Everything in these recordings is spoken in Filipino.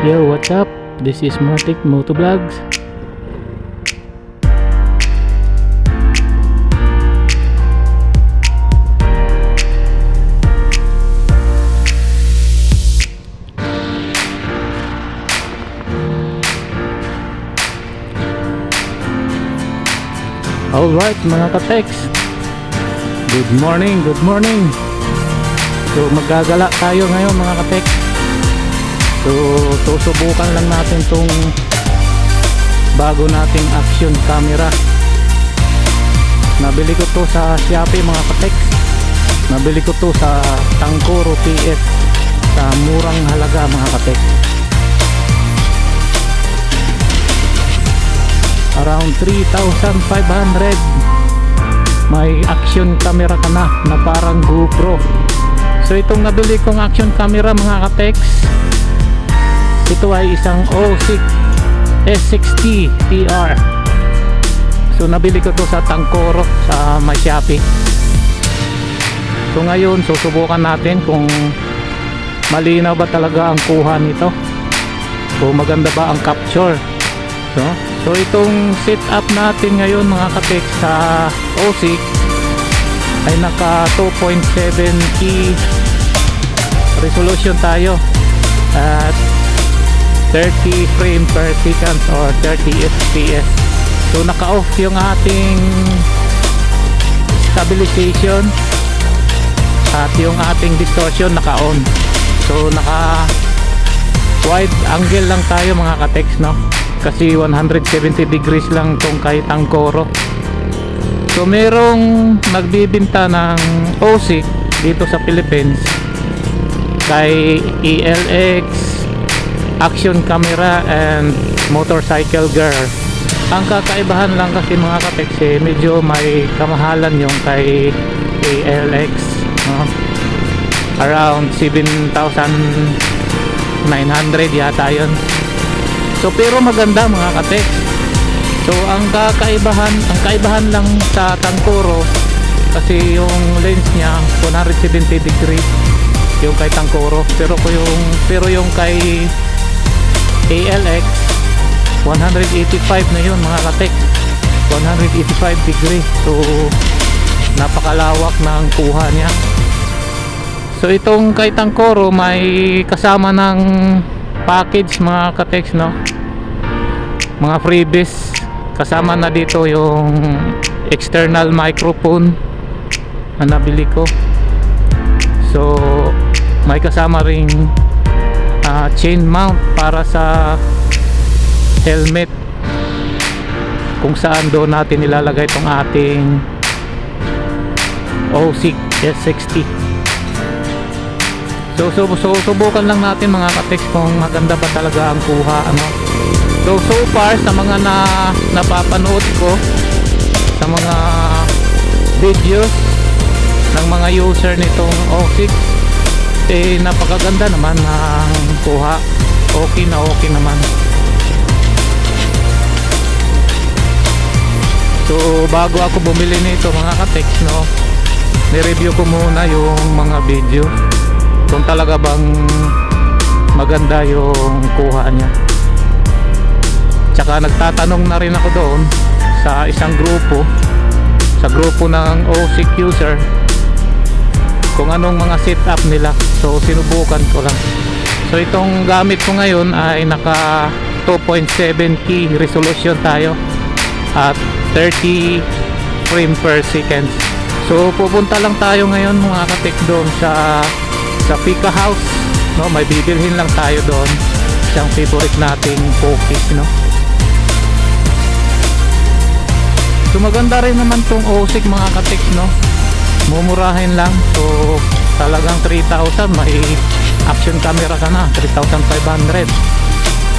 Yo, what's up? This is Matic Motovlogs. Alright mga ka-tex Good morning, good morning So maggagala tayo ngayon mga ka-tex So susubukan lang natin tong bago nating action camera. Nabili ko to sa Shopee mga ka-tex Nabili ko to sa Tangkoro PS sa murang halaga mga ka-tex around 3,500 may action camera ka na na parang GoPro. So itong nabili kong action camera mga katex ito ay isang O6 S60 TR so nabili ko to sa Tangkoro sa Masyapi so ngayon susubukan natin kung malinaw ba talaga ang kuha nito. O maganda ba ang capture? So, so itong setup natin ngayon mga katek sa O6 ay naka 2.7 resolution tayo. At 30 frame per second or 30 fps. So naka off yung ating stabilization at yung ating distortion naka on. So naka wide angle lang tayo mga katex no kasi 170 degrees lang tong kay Tangkoro so merong nagbibinta ng OSIC dito sa Philippines kay ELX action camera and motorcycle girl ang kakaibahan lang kasi mga katex eh, medyo may kamahalan yung kay ALX no? around 7,900 yata yun So pero maganda mga katek. So ang kakaibahan, ang kaibahan lang sa Tangkoro kasi yung lens niya 170 degree yung kay Tangkoro pero yung pero yung kay 185 na yun mga katek 185 degree. So napakalawak ng kuha niya. So itong kay Tangkoro may kasama ng package mga katex no? Mga freebies kasama na dito yung external microphone na nabili ko. So may kasama ring ah, chain mount para sa helmet kung saan doon natin ilalagay itong ating O6 S60 So, so, so subukan lang natin mga katex kung maganda ba talaga ang kuha ano. So so far sa mga na napapanood ko sa mga videos ng mga user nitong O6 eh napakaganda naman ang kuha. Okay na okay naman. So bago ako bumili nito mga katex no, ni-review ko muna yung mga video. Kung talaga bang maganda yung kuha niya. Tsaka nagtatanong na rin ako doon sa isang grupo sa grupo ng OSIC user kung anong mga setup nila. So sinubukan ko lang. So itong gamit ko ngayon ay naka 2.7 key resolution tayo. At 30 frame per second. So pupunta lang tayo ngayon mga katik doon sa sa Pika House no? May bibilhin lang tayo doon. Siyang favorite nating cookies no? So maganda rin naman tong OSIC mga katiks no? Mumurahin lang. So talagang 3,000 may action camera ka na. 3,500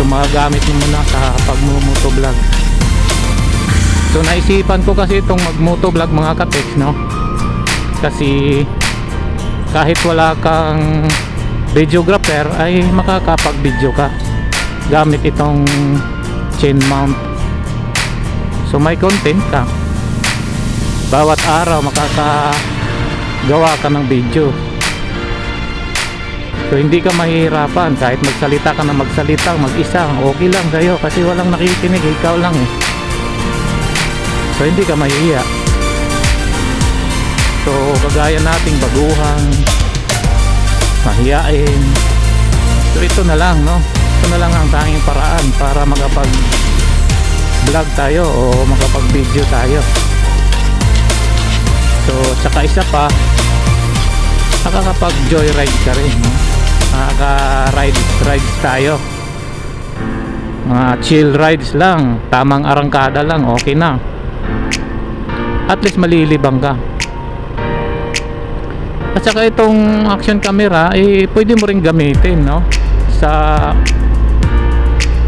so magagamit mo muna sa pagmumoto vlog so naisipan ko kasi itong magmoto vlog mga katiks no? Kasi kahit wala kang videographer ay makakapag video ka gamit itong chain mount. So may content ka. Bawat araw makakagawa ka ng video. So hindi ka mahihirapan. Kahit magsalita ka na magsalita mag-isa, okay lang sa'yo kasi walang nakikinig, ikaw lang eh. So hindi ka mahihiya. So kagaya nating baguhan, mahiyain. So ito na lang no. Ito na lang ang tanging paraan para makapag vlog tayo o makapag video tayo. So tsaka isa pa nakakapag joyride ka rin no? nakaka-ride rides tayo mga chill rides lang tamang arangkada lang okay na at least malilibang ka. At saka itong action camera eh pwede mo rin gamitin no? Sa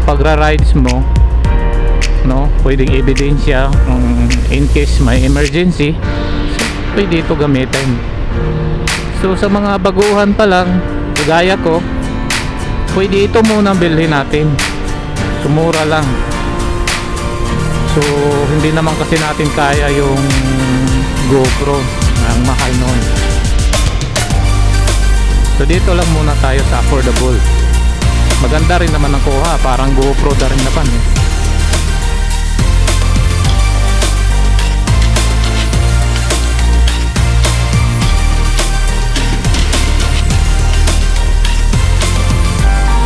pagra-rides mo no? Pwedeng ebidensya kung in case may emergency so, pwede ito gamitin. So sa mga baguhan pa lang kagaya ko pwede ito muna bilhin natin. Sumura lang so hindi naman kasi natin kaya yung GoPro ang mahal noon. So dito lang muna tayo sa affordable. Maganda rin naman ang kuha parang GoPro na rin naman eh.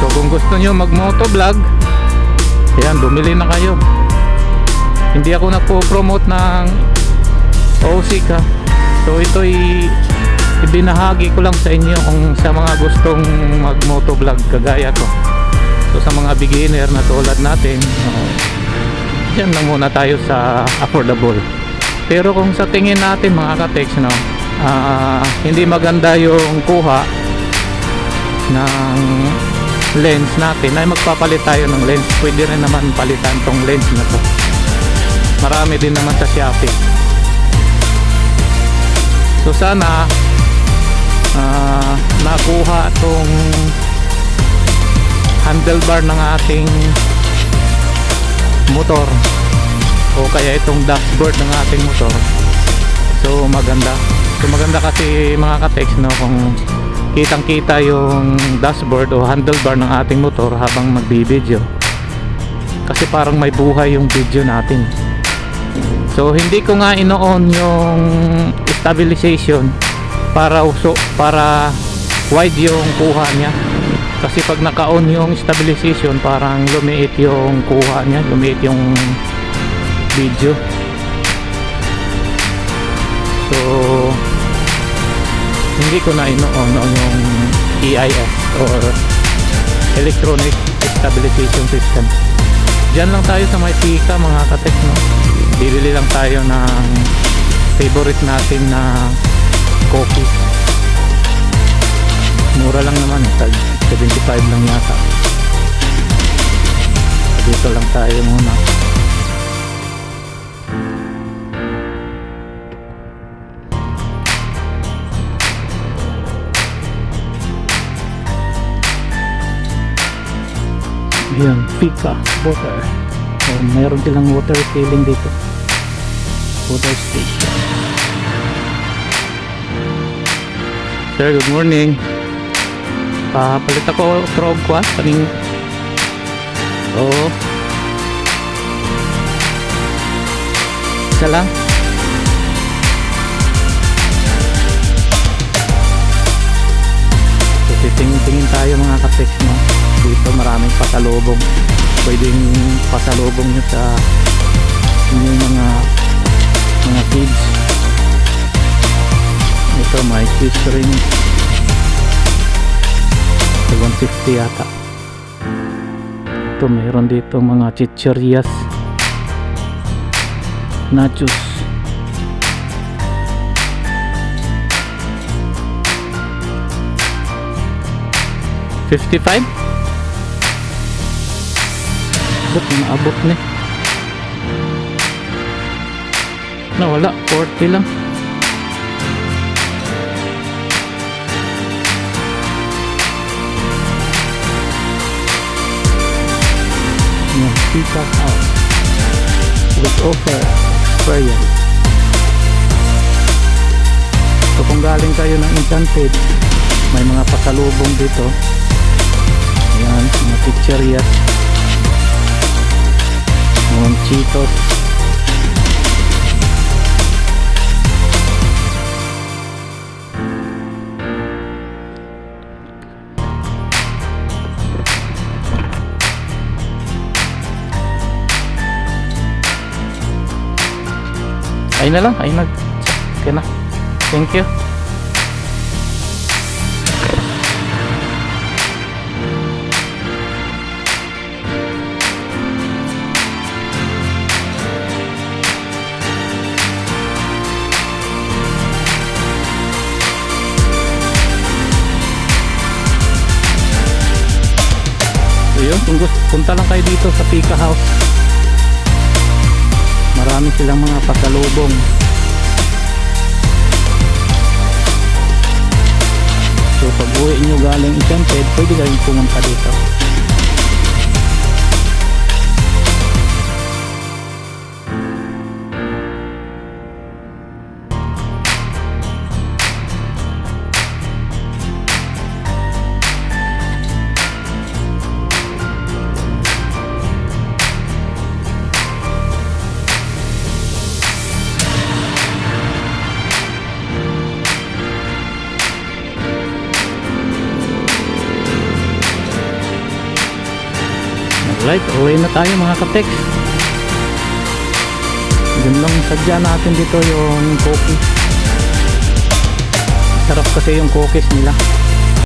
So kung gusto nyo mag motovlog Ayan, bumili na kayo Hindi ako nagpo-promote ng OC ka So ito'y ibinahagi ko lang sa inyo kung sa mga gustong mag motovlog kagaya ko. So sa mga beginner na tulad natin uh, Diyan lang muna tayo sa affordable. Pero kung sa tingin natin mga ka-text no ah, Hindi maganda yung kuha ng lens natin. Ay magpapalit tayo ng lens. Pwede rin naman palitan tong lens na to marami din naman sa Shopee. So sana ah, nakuha tong handlebar ng ating motor. O kaya itong dashboard ng ating motor. So maganda. So maganda kasi mga ka-text no kung kitang kita yung dashboard o handlebar ng ating motor habang magbibideo. Kasi parang may buhay yung video natin so hindi ko nga ino-on yung stabilization para uso para wide yung kuha niya. Kasi pag naka-on yung stabilization parang lumiit yung kuha niya lumiit yung video. So hindi ko na ino-on on yung EIS or Electronic Stabilization System. Diyan lang tayo sa may pika mga katek no bibili lang tayo ng favorite natin na coffee mura lang naman tag 75 lang yata dito lang tayo muna Ayan, Fika water. O, mayroon silang water filling dito. Water station. Sir, good morning. Papalit ako trog ko. Kaning... Oo. Isa lang. So, titingin-tingin tayo mga ka-text mo. Dito maraming pasalubong. Pwedeng pasalubong nyo sa inyong mga mga kids. Ito may ring. Ito 150 yata. Ito mayroon dito mga chichirias. Nachos. Fifty-five? Ba't naabot na eh? Nawala, 40 lang. Yan, Pika House. With offer experience. So kung galing kayo ng Enchanted, may mga pasalubong dito ayan mga pizzeria mga cheetos ayun na lang ayun na. Okay na. Thank you. So yun, punta lang kayo dito sa Pika House. Marami silang mga pasalubong. So pag uwi nyo galing Enchanted, pwede kayong pumunta dito. Alright, uwi na tayo mga katex. Yun lang sadya natin dito yung cookies. Sarap kasi yung cookies nila.